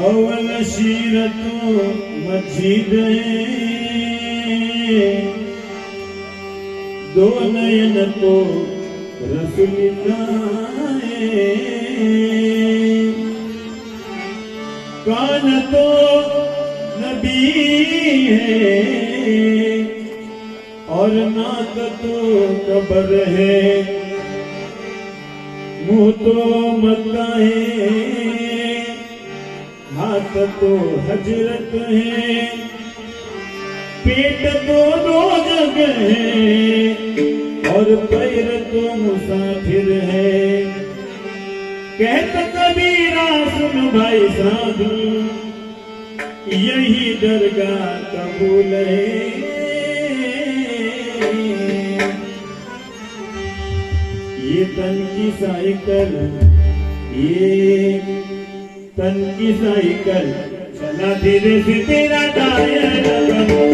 अवल शीरतो मस्जिद दो नयन तो रसुलिल्लाह कान तो नबी है और नाक तो कबर है मुँह तो मक्का है हाथ तो हज़रत है, पेट तो दो जगह है, और पैर तो मुसाफिर है। कहता कबीरा, सुन भाई साधु, यही दरगाह कबूल है। ये तन की साइकिल, ये तन की साइकिल चला धीरे से तेरा टायर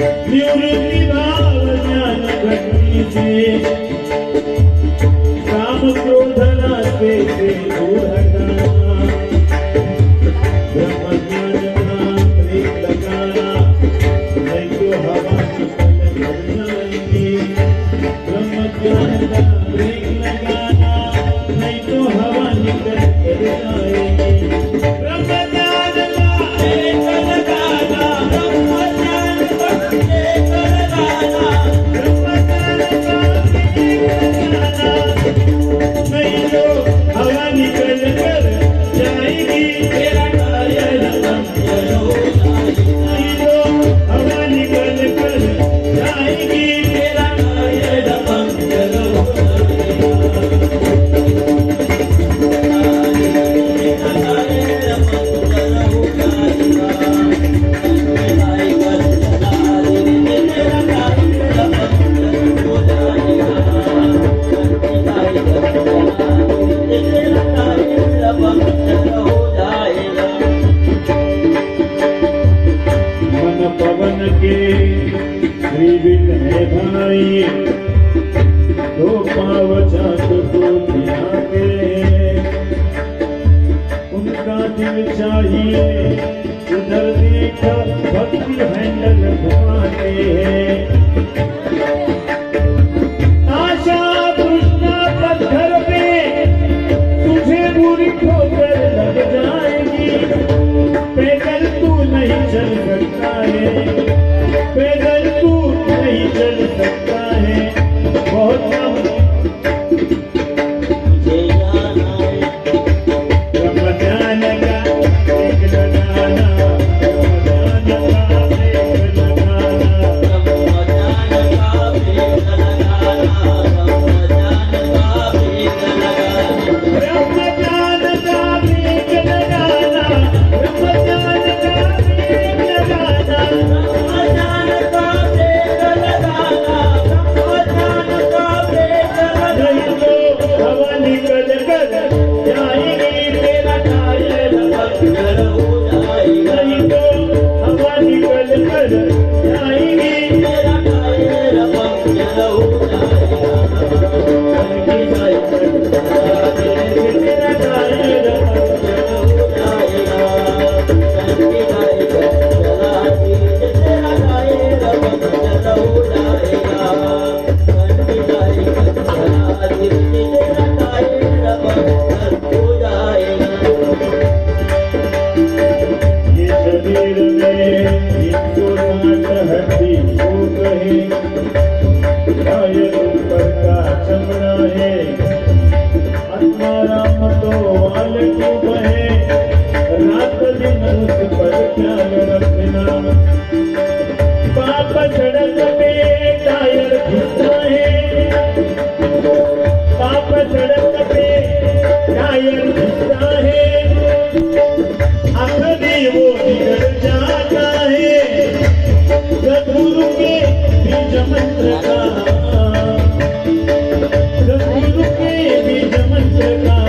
निवृत्ति भाव ज्ञान घंटी से काम क्रोध रास्ते से दूर हटाना ब्रह्म ज्ञान का प्रेम लगाना नहीं तो हवा निकल मर जाएँगे ब्रह्म ज्ञान का भाई दो पाव चाँद को उनका दिल चाहिए, उधर देखा भक्ति हैंडल घुमाते। तू है पैदल तू नहीं चल सकता है। Jai